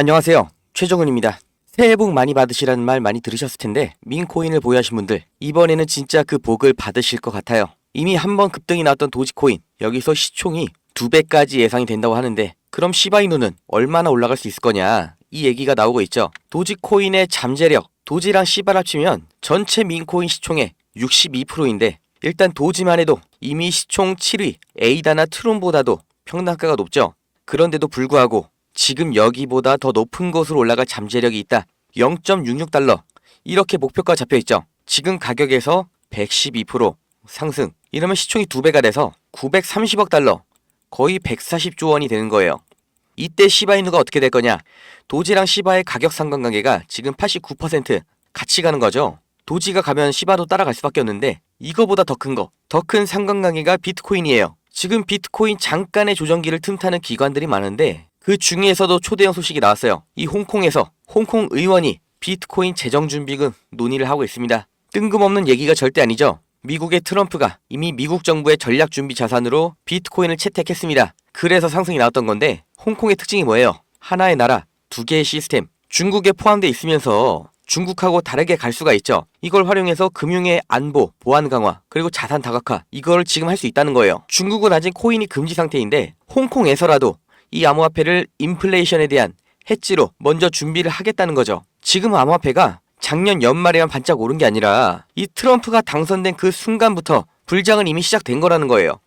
안녕하세요. 최정은입니다. 새해 복 많이 받으시라는 말 많이 들으셨을 텐데 민코인을 보유하신 분들 이번에는 진짜 그 복을 받으실 것 같아요. 이미 한 번 급등이 나왔던 도지코인 여기서 시총이 두 배까지 예상이 된다고 하는데 그럼 시바이누는 얼마나 올라갈 수 있을 거냐 이 얘기가 나오고 있죠. 도지코인의 잠재력 도지랑 시바를 합치면 전체 민코인 시총의 62%인데 일단 도지만 해도 이미 시총 7위 에이다나 트론보다도 평단가가 높죠. 그런데도 불구하고 지금 여기보다 더 높은 곳으로 올라갈 잠재력이 있다. 0.66달러. 이렇게 목표가 잡혀 있죠. 지금 가격에서 112% 상승. 이러면 시총이 두 배가 돼서 930억 달러. 거의 140조 원이 되는 거예요. 이때 시바이누가 어떻게 될 거냐? 도지랑 시바의 가격 상관관계가 지금 89% 같이 가는 거죠. 도지가 가면 시바도 따라갈 수밖에 없는데 이거보다 더 큰 거, 더 큰 상관관계가 비트코인이에요. 지금 비트코인 잠깐의 조정기를 틈타는 기관들이 많은데 그 중에서도 초대형 소식이 나왔어요. 이 홍콩에서 홍콩 의원이 비트코인 재정 준비금 논의를 하고 있습니다. 뜬금없는 얘기가 절대 아니죠. 미국의 트럼프가 이미 미국 정부의 전략 준비 자산으로 비트코인을 채택했습니다. 그래서 상승이 나왔던 건데 홍콩의 특징이 뭐예요? 하나의 나라, 두 개의 시스템. 중국에 포함돼 있으면서 중국하고 다르게 갈 수가 있죠. 이걸 활용해서 금융의 안보, 보안 강화, 그리고 자산 다각화 이걸 지금 할 수 있다는 거예요. 중국은 아직 코인이 금지 상태인데 홍콩에서라도 이 암호화폐를 인플레이션에 대한 해지로 먼저 준비를 하겠다는 거죠. 지금 암호화폐가 작년 연말에만 반짝 오른 게 아니라 이 트럼프가 당선된 그 순간부터 불장은 이미 시작된 거라는 거예요.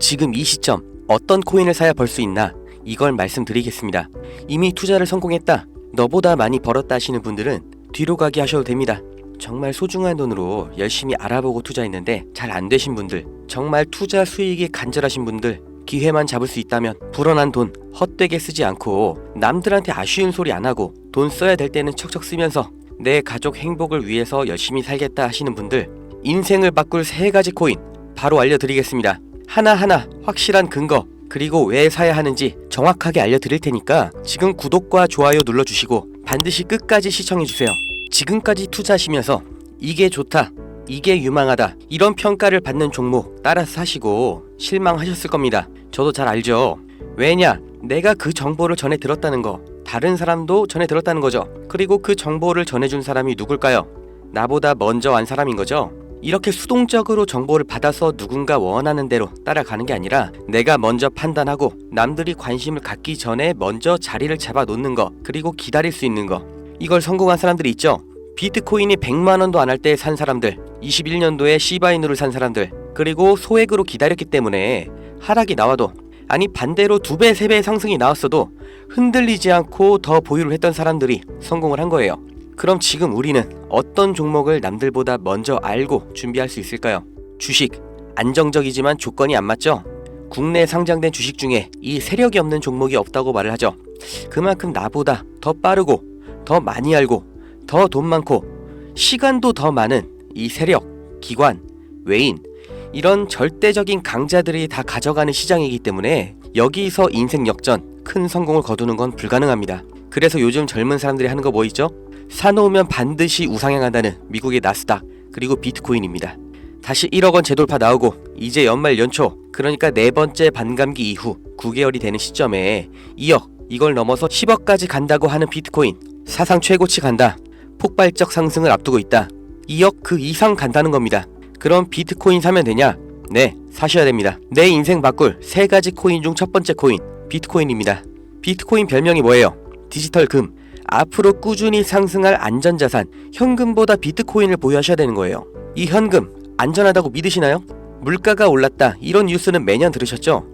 지금 이 시점 어떤 코인을 사야 벌 수 있나 이걸 말씀드리겠습니다. 이미 투자를 성공했다. 너보다 많이 벌었다 하시는 분들은 뒤로 가기 하셔도 됩니다. 정말 소중한 돈으로 열심히 알아보고 투자했는데 잘 안 되신 분들, 정말 투자 수익이 간절하신 분들, 기회만 잡을 수 있다면 불어난 돈 헛되게 쓰지 않고 남들한테 아쉬운 소리 안 하고 돈 써야 될 때는 척척 쓰면서 내 가족 행복을 위해서 열심히 살겠다 하시는 분들 인생을 바꿀 세 가지 코인 바로 알려드리겠습니다. 하나하나 확실한 근거 그리고 왜 사야 하는지 정확하게 알려드릴 테니까 지금 구독과 좋아요 눌러주시고 반드시 끝까지 시청해주세요. 지금까지 투자하시면서 이게 좋다, 이게 유망하다 이런 평가를 받는 종목 따라서 사시고 실망하셨을 겁니다. 저도 잘 알죠. 왜냐? 내가 그 정보를 전해 들었다는 거 다른 사람도 전해 들었다는 거죠. 그리고 그 정보를 전해준 사람이 누굴까요? 나보다 먼저 안 사람인 거죠. 이렇게 수동적으로 정보를 받아서 누군가 원하는 대로 따라가는 게 아니라 내가 먼저 판단하고 남들이 관심을 갖기 전에 먼저 자리를 잡아 놓는 거 그리고 기다릴 수 있는 거 이걸 성공한 사람들이 있죠. 비트코인이 100만 원도 안 할 때 산 사람들, 21년도에 시바이누를 산 사람들, 그리고 소액으로 기다렸기 때문에 하락이 나와도 아니 반대로 두 배, 세배 상승이 나왔어도 흔들리지 않고 더 보유를 했던 사람들이 성공을 한 거예요. 그럼 지금 우리는 어떤 종목을 남들보다 먼저 알고 준비할 수 있을까요? 주식 안정적이지만 조건이 안 맞죠? 국내 상장된 주식 중에 이 세력이 없는 종목이 없다고 말을 하죠. 그만큼 나보다 더 빠르고 더 많이 알고 더 돈 많고 시간도 더 많은 이 세력, 기관, 외인 이런 절대적인 강자들이 다 가져가는 시장이기 때문에 여기서 인생 역전 큰 성공을 거두는 건 불가능합니다. 그래서 요즘 젊은 사람들이 하는 거 뭐 있죠? 사놓으면 반드시 우상향한다는 미국의 나스닥 그리고 비트코인입니다. 다시 1억 원 재돌파 나오고 이제 연말 연초 그러니까 네 번째 반감기 이후 9개월이 되는 시점에 2억 이걸 넘어서 10억까지 간다고 하는 비트코인 사상 최고치 간다. 폭발적 상승을 앞두고 있다. 2억 그 이상 간다는 겁니다. 그럼 비트코인 사면 되냐? 네, 사셔야 됩니다. 내 인생 바꿀 세 가지 코인 중 첫 번째 코인 비트코인입니다. 비트코인 별명이 뭐예요? 디지털 금. 앞으로 꾸준히 상승할 안전자산, 현금보다 비트코인을 보유하셔야 되는 거예요. 이 현금, 안전하다고 믿으시나요? 물가가 올랐다, 이런 뉴스는 매년 들으셨죠?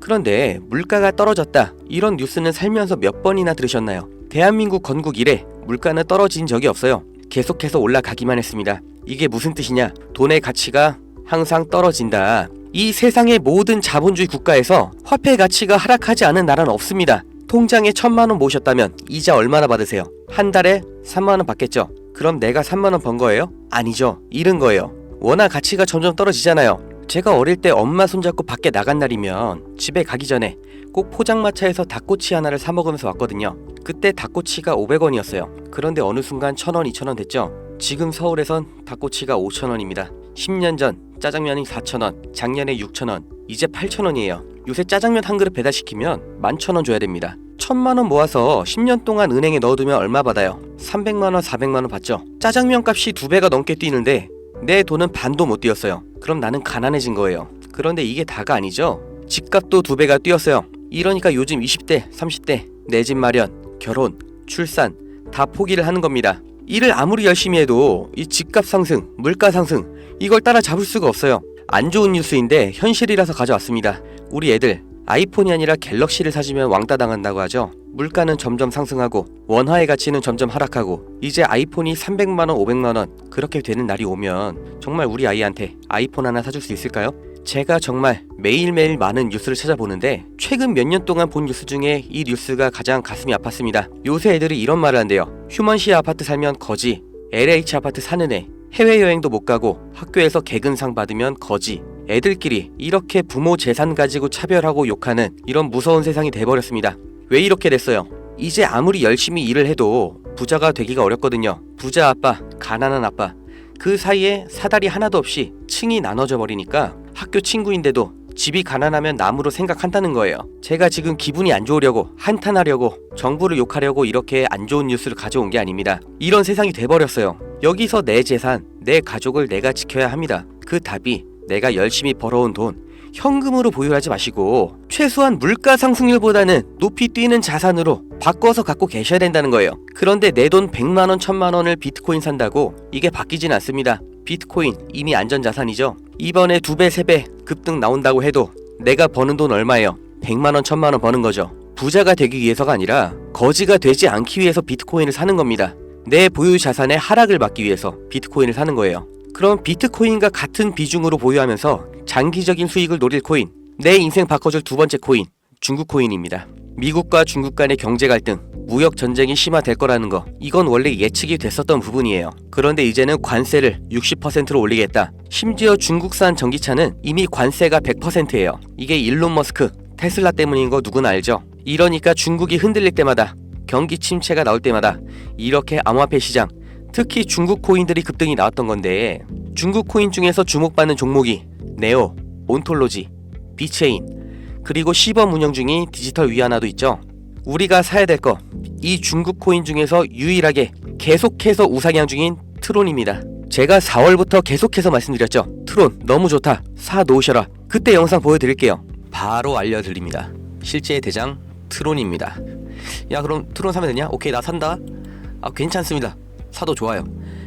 그런데 물가가 떨어졌다, 이런 뉴스는 살면서 몇 번이나 들으셨나요? 대한민국 건국 이래 물가는 떨어진 적이 없어요. 계속해서 올라가기만 했습니다. 이게 무슨 뜻이냐? 돈의 가치가 항상 떨어진다. 이 세상의 모든 자본주의 국가에서 화폐 가치가 하락하지 않은 나라는 없습니다. 통장에 천만 원 모셨다면 이자 얼마나 받으세요? 한 달에 3만 원 받겠죠? 그럼 내가 3만 원 번 거예요? 아니죠. 잃은 거예요. 워낙 가치가 점점 떨어지잖아요. 제가 어릴 때 엄마 손잡고 밖에 나간 날이면 집에 가기 전에 꼭 포장마차에서 닭꼬치 하나를 사 먹으면서 왔거든요. 그때 닭꼬치가 500원이었어요. 그런데 어느 순간 1000원, 2000원 됐죠. 지금 서울에선 닭꼬치가 5000원입니다. 10년 전 짜장면이 4000원, 작년에 6000원, 이제 8000원이에요. 요새 짜장면 한 그릇 배달시키면 11,000원 줘야 됩니다. 천만 원 모아서 10년 동안 은행에 넣어두면 얼마 받아요? 300만 원, 400만 원 받죠. 짜장면 값이 두 배가 넘게 뛰는데 내 돈은 반도 못 뛰었어요. 그럼 나는 가난해진 거예요. 그런데 이게 다가 아니죠. 집값도 두 배가 뛰었어요. 이러니까 요즘 20대, 30대 내 집 마련, 결혼, 출산 다 포기를 하는 겁니다. 일을 아무리 열심히 해도 이 집값 상승, 물가 상승 이걸 따라잡을 수가 없어요. 안 좋은 뉴스인데 현실이라서 가져왔습니다. 우리 애들 아이폰이 아니라 갤럭시를 사주면 왕따 당한다고 하죠. 물가는 점점 상승하고 원화의 가치는 점점 하락하고 이제 아이폰이 300만 원, 500만 원 그렇게 되는 날이 오면 정말 우리 아이한테 아이폰 하나 사줄 수 있을까요? 제가 정말 매일매일 많은 뉴스를 찾아보는데 최근 몇 년 동안 본 뉴스 중에 이 뉴스가 가장 가슴이 아팠습니다. 요새 애들이 이런 말을 한대요. 휴먼시 아파트 살면 거지, LH 아파트 사는 애, 해외여행도 못 가고 학교에서 개근상 받으면 거지. 애들끼리 이렇게 부모 재산 가지고 차별하고 욕하는 이런 무서운 세상이 돼버렸습니다. 왜 이렇게 됐어요? 이제 아무리 열심히 일을 해도 부자가 되기가 어렵거든요. 부자 아빠, 가난한 아빠. 그 사이에 사다리 하나도 없이 층이 나눠져 버리니까 학교 친구인데도 집이 가난하면 남으로 생각한다는 거예요. 제가 지금 기분이 안 좋으려고 한탄하려고 정부를 욕하려고 이렇게 안 좋은 뉴스를 가져온 게 아닙니다. 이런 세상이 돼버렸어요. 여기서 내 재산, 내 가족을 내가 지켜야 합니다. 그 답이 내가 열심히 벌어온 돈 현금으로 보유하지 마시고 최소한 물가 상승률보다는 높이 뛰는 자산으로 바꿔서 갖고 계셔야 된다는 거예요. 그런데 내 돈 100만 원, 1000만 원을 비트코인 산다고 이게 바뀌진 않습니다. 비트코인 이미 안전 자산이죠. 이번에 두 배, 세 배 급등 나온다고 해도 내가 버는 돈 얼마예요? 100만 원, 1000만 원 버는 거죠. 부자가 되기 위해서가 아니라 거지가 되지 않기 위해서 비트코인을 사는 겁니다. 내 보유 자산의 하락을 막기 위해서 비트코인을 사는 거예요. 그럼 비트코인과 같은 비중으로 보유하면서 장기적인 수익을 노릴 코인, 내 인생 바꿔줄 두 번째 코인, 중국 코인입니다. 미국과 중국 간의 경제 갈등, 무역 전쟁이 심화될 거라는 거, 이건 원래 예측이 됐었던 부분이에요. 그런데 이제는 관세를 60%로 올리겠다. 심지어 중국산 전기차는 이미 관세가 100%예요. 이게 일론 머스크, 테슬라 때문인 거 누구나 알죠? 이러니까 중국이 흔들릴 때마다 경기 침체가 나올 때마다 이렇게 암호화폐 시장, 특히 중국 코인들이 급등이 나왔던 건데 중국 코인 중에서 주목받는 종목이 네오, 온톨로지, 비체인, 그리고 시범 운영 중인 디지털 위안화도 있죠. 우리가 사야 될 거 이 중국 코인 중에서 유일하게 계속해서 우상향 중인 트론입니다. 제가 4월부터 계속해서 말씀드렸죠. 트론 너무 좋다. 사 놓으셔라. 그때 영상 보여드릴게요. 바로 알려드립니다. 실제 대장 트론입니다. 야 그럼 트론 사면 되냐? 오케이 나 산다. 아 괜찮습니다. 사도 좋아요.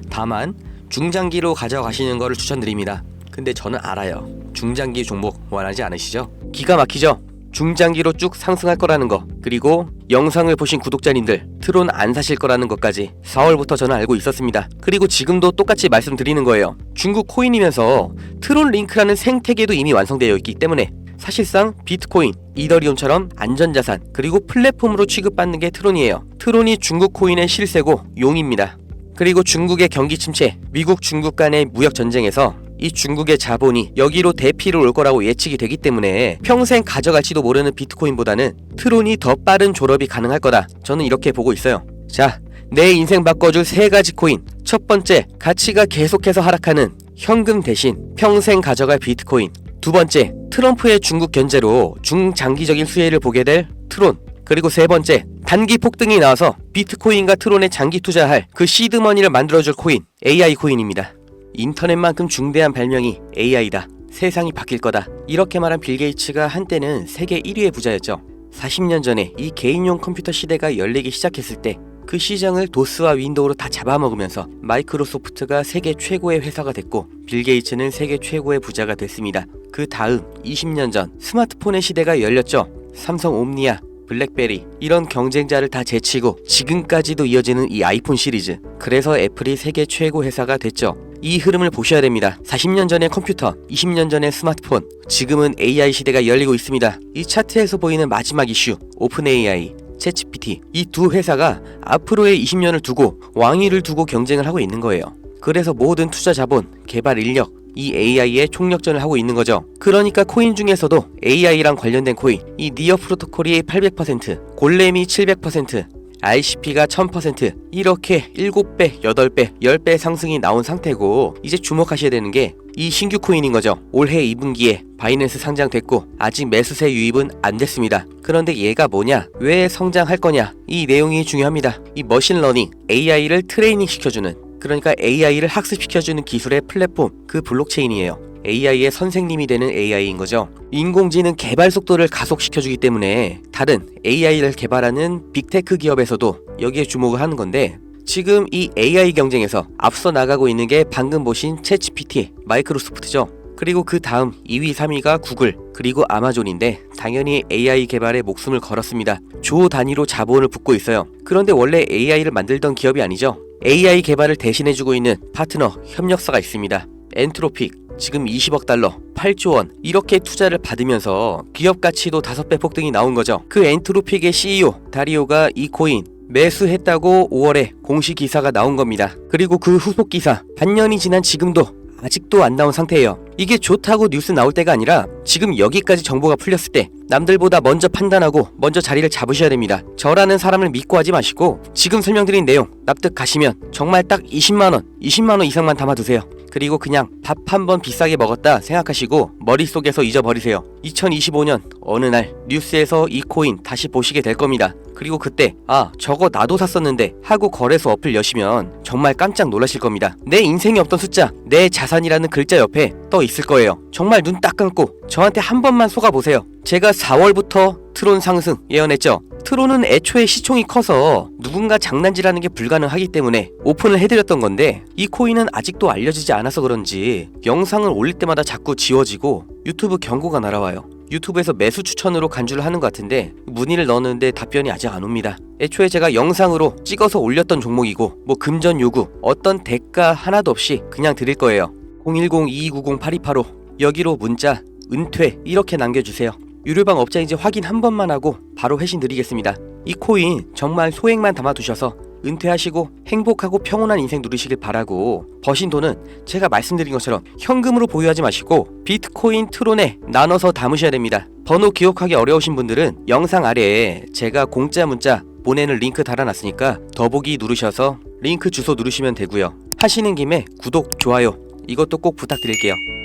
다만 중장기로 가져가시는 거를 추천드립니다. 근데 저는 알아요. 중장기 종목 원하지 않으시죠? 기가 막히죠? 중장기로 쭉 상승할 거라는 거 그리고 영상을 보신 구독자님들 트론 안 사실 거라는 것까지 4월부터 저는 알고 있었습니다 그리고 지금도 똑같이 말씀드리는 거예요 중국 코인이면서 트론 링크라는 생태계도 이미 완성되어 있기 때문에 사실상 비트코인, 이더리움처럼 안전자산 그리고 플랫폼으로 취급받는 게 트론이에요 트론이 중국 코인의 실세고 용입니다 그리고 중국의 경기 침체, 미국 중국 간의 무역 전쟁에서 이 중국의 자본이 여기로 대피를 올 거라고 예측이 되기 때문에 평생 가져갈지도 모르는 비트코인보다는 트론이 더 빠른 졸업이 가능할 거다. 저는 이렇게 보고 있어요. 자, 내 인생 바꿔줄 세 가지 코인. 첫 번째, 가치가 계속해서 하락하는 현금 대신 평생 가져갈 비트코인. 두 번째, 트럼프의 중국 견제로 중장기적인 수혜를 보게 될 트론. 그리고 세 번째, 단기 폭등이 나와서 비트코인과 트론에 장기 투자할 그 시드머니를 만들어줄 코인, AI 코인입니다. 인터넷만큼 중대한 발명이 AI다. 세상이 바뀔 거다. 이렇게 말한 빌 게이츠가 한때는 세계 1위의 부자였죠. 40년 전에 이 개인용 컴퓨터 시대가 열리기 시작했을 때 그 시장을 도스와 윈도우로 다 잡아먹으면서 마이크로소프트가 세계 최고의 회사가 됐고 빌 게이츠는 세계 최고의 부자가 됐습니다. 그 다음 20년 전 스마트폰의 시대가 열렸죠. 삼성 옴니아, 블랙베리 이런 경쟁자를 다 제치고 지금까지도 이어지는 이 아이폰 시리즈 그래서 애플이 세계 최고 회사가 됐죠 이 흐름을 보셔야 됩니다. 40년 전의 컴퓨터 20년 전의 스마트폰 지금은 AI 시대가 열리고 있습니다. 이 차트에서 보이는 마지막 이슈 오픈 AI 챗GPT 이 두 회사가 앞으로의 20년을 두고 왕위를 두고 경쟁을 하고 있는 거예요. 그래서 모든 투자 자본, 개발 인력, 이 AI의 총력전을 하고 있는 거죠. 그러니까 코인 중에서도 AI랑 관련된 코인, 이 니어 프로토콜이 800%, 골렘이 700%, ICP가 1000% 이렇게 7배, 8배, 10배 상승이 나온 상태고 이제 주목하셔야 되는 게 이 신규 코인인 거죠. 올해 2분기에 바이낸스 상장됐고 아직 매수세 유입은 안 됐습니다. 그런데 얘가 뭐냐? 왜 성장할 거냐? 이 내용이 중요합니다. 이 머신러닝 AI를 트레이닝 시켜주는 그러니까 AI를 학습시켜주는 기술의 플랫폼 그 블록체인이에요. AI의 선생님이 되는 AI인 거죠. 인공지능 개발 속도를 가속시켜주기 때문에 다른 AI를 개발하는 빅테크 기업에서도 여기에 주목을 하는 건데 지금 이 AI 경쟁에서 앞서 나가고 있는 게 방금 보신 챗GPT, 마이크로소프트죠. 그리고 그 다음 2위, 3위가 구글, 그리고 아마존인데 당연히 AI 개발에 목숨을 걸었습니다. 조 단위로 자본을 붓고 있어요. 그런데 원래 AI를 만들던 기업이 아니죠. AI 개발을 대신해주고 있는 파트너, 협력사가 있습니다. 엔트로픽, 지금 20억 달러, 8조 원 이렇게 투자를 받으면서 기업 가치도 5배 폭등이 나온 거죠. 그 엔트로픽의 CEO 다리오가 이 코인 매수했다고 5월에 공식 기사가 나온 겁니다. 그리고 그 후속 기사 반년이 지난 지금도 아직도 안 나온 상태예요. 이게 좋다고 뉴스 나올 때가 아니라 지금 여기까지 정보가 풀렸을 때 남들보다 먼저 판단하고 먼저 자리를 잡으셔야 됩니다. 저라는 사람을 믿고 하지 마시고 지금 설명드린 내용 납득 가시면 정말 딱 20만 원, 20만 원 이상만 담아두세요. 그리고 그냥 밥 한 번 비싸게 먹었다 생각하시고 머릿속에서 잊어버리세요. 2025년 어느 날 뉴스에서 이 코인 다시 보시게 될 겁니다. 그리고 그때 아 저거 나도 샀었는데 하고 거래소 어플 여시면 정말 깜짝 놀라실 겁니다. 내 인생에 없던 숫자 내 자산이라는 글자 옆에 떠 있을 거예요. 정말 눈 딱 감고 저한테 한 번만 속아 보세요. 제가 4월부터 트론 상승 예언했죠. 트론은 애초에 시총이 커서 누군가 장난질하는 게 불가능하기 때문에 오픈을 해드렸던 건데 이 코인은 아직도 알려지지 않아서 그런지 영상을 올릴 때마다 자꾸 지워지고 유튜브 경고가 날아와요. 유튜브에서 매수 추천으로 간주를 하는 것 같은데 문의를 넣었는데 답변이 아직 안 옵니다. 애초에 제가 영상으로 찍어서 올렸던 종목이고 뭐 금전 요구 어떤 대가 하나도 없이 그냥 드릴 거예요. 010-2290-8285 여기로 문자 은퇴 이렇게 남겨주세요. 유료방 업자인지 확인 한 번만 하고 바로 회신 드리겠습니다. 이 코인 정말 소액만 담아두셔서 은퇴하시고 행복하고 평온한 인생 누리시길 바라고 버신 돈은 제가 말씀드린 것처럼 현금으로 보유하지 마시고 비트코인 트론에 나눠서 담으셔야 됩니다. 번호 기억하기 어려우신 분들은 영상 아래에 제가 공짜 문자 보내는 링크 달아놨으니까 더보기 누르셔서 링크 주소 누르시면 되고요. 하시는 김에 구독, 좋아요 이것도 꼭 부탁드릴게요.